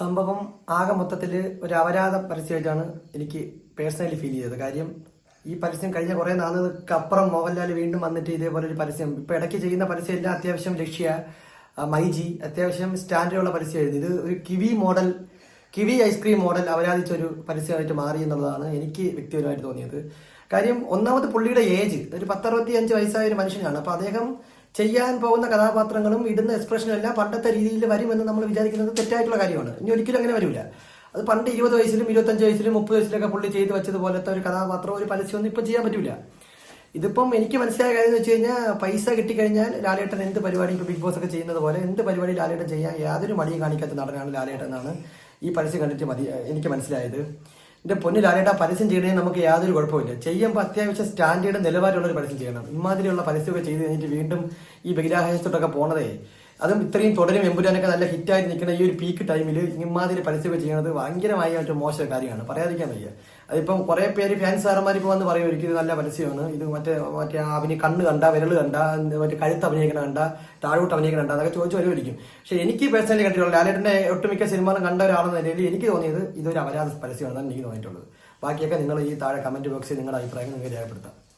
സംഭവം ആകെ മൊത്തത്തിൽ ഒരു അപരാധ പരസ്യമായിട്ടാണ് എനിക്ക് പേഴ്സണലി ഫീൽ ചെയ്തത്. കാര്യം ഈ പരസ്യം കഴിഞ്ഞ കുറേ നാളുകൾക്ക് അപ്പുറം മോഹൻലാൽ വീണ്ടും വന്നിട്ട് ഇതേപോലെ ഒരു പരസ്യം. ഇപ്പൊ ഇടയ്ക്ക് ചെയ്യുന്ന പരസ്യം എല്ലാം അത്യാവശ്യം ലക്ഷ്യ മൈജി അത്യാവശ്യം സ്റ്റാൻഡേർഡുള്ള പരസ്യമായിരുന്നു. ഇത് ഒരു kiwi model kiwi ice cream model അപരാധിച്ച ഒരു പരസ്യമായിട്ട് മാറി എന്നുള്ളതാണ് എനിക്ക് വ്യക്തിപരമായിട്ട് തോന്നിയത്. കാര്യം ഒന്നാമത് പുള്ളിയുടെ ഏജ് ഒരു പത്തറുപത്തി അഞ്ച് വയസ്സായ ഒരു മനുഷ്യനാണ്. അപ്പോൾ അദ്ദേഹം ചെയ്യാൻ പോകുന്ന കഥാപാത്രങ്ങളും ഇടുന്ന എക്സ്പ്രഷനും എല്ലാം പണ്ടത്തെ രീതിയിൽ വരുമെന്ന് നമ്മൾ വിചാരിക്കുന്നത് തെറ്റായിട്ടുള്ള കാര്യമാണ്. ഇനി ഒരിക്കലും അങ്ങനെ വരില്ല. അത് പണ്ട് ഇരുപത് വയസ്സിലും ഇരുപത്തഞ്ച് വയസ്സിലും മുപ്പത് വയസ്സിലൊക്കെ പുള്ളി ചെയ്ത് വെച്ചതുപോലത്തെ ഒരു കഥാപാത്രം ഒരു പരസ്യമൊന്നും ഇപ്പം ചെയ്യാൻ പറ്റില്ല ഇതിപ്പം എനിക്ക് മനസ്സിലായ കാര്യം എന്ന് വെച്ച് കഴിഞ്ഞാൽ പൈസ കിട്ടിക്കഴിഞ്ഞാൽ ലാലേട്ടൻ എന്ത് പരിപാടി ഇപ്പോൾ ബിഗ് ബോസ് ഒക്കെ ചെയ്യുന്നത് പോലെ എന്ത് പരിപാടി ലാലേട്ടൻ ചെയ്യാൻ യാതൊരു മടിയും കാണിക്കാത്ത നടനാണ് ലാലേട്ടൻ എന്നാണ് ഈ പരസ്യം കണ്ടിട്ട് മതി എനിക്ക് മനസ്സിലായത്. എന്റെ പൊന്നിൽ ആരേട്ടാ പരസ്യം ചെയ്യണേ? നമുക്ക് യാതൊരു കുഴപ്പമില്ല ചെയ്യുമ്പോൾ അത്യാവശ്യം സ്റ്റാൻഡേർഡ് നിലവാരമുള്ള ഒരു പരസ്യം ചെയ്യണം. ഇമാതിരിയുള്ള പരസ്യമൊക്കെ ചെയ്ത് കഴിഞ്ഞിട്ട് വീണ്ടും ഈ ബഹിരാകാശത്തോട്ടൊക്കെ പോണതേ. അതും ഇത്രയും തുടരും. എമ്പുരാനൊക്കെ നല്ല ഹിറ്റായി നിൽക്കുന്ന ഈ ഒരു പീക്ക് ടൈമിൽ ഇമാതിരി പരസ്യമൊക്കെ ചെയ്യുന്നത് ഭയങ്കരമായ ഒരു മോശം കാര്യമാണ്. പറയാതിരിക്കാൻ വയ്യ. അതിപ്പം കുറെ പേര് ഫാൻസ് സാറന്മാർ ഇപ്പോൾ വന്ന് പറയും ഒരിക്കലും നല്ല പരസ്യമാണ്. ഇത് മറ്റേ മറ്റേ അവന് കണ്ണ് കണ്ട വിരൽ കണ്ട മറ്റേ കഴുത്ത് അഭിനയിക്കണ കണ്ട താഴോട്ട് അഭിനയിക്കണ കണ്ട അതൊക്കെ ചോദിച്ചു വരുമായിരിക്കും പക്ഷെ എനിക്ക് പേഴ്സണലി കണ്ടിട്ടുള്ള ലാലേട്ടന്റെ ഒട്ടുമിക്ക സിനിമകളും കണ്ട ഒരാളെന്ന നിലയിൽ എനിക്ക് തോന്നിയത് ഇതൊരു അപരാധ പരസ്യമാണെന്നാണ് എനിക്ക് തോന്നിയിട്ടുള്ളത്. ബാക്കിയൊക്കെ നിങ്ങൾ ഈ താഴെ കമന്റ് ബോക്സിൽ നിങ്ങളുടെ അഭിപ്രായങ്ങൾ നിങ്ങൾക്ക് രേഖപ്പെടുത്താം.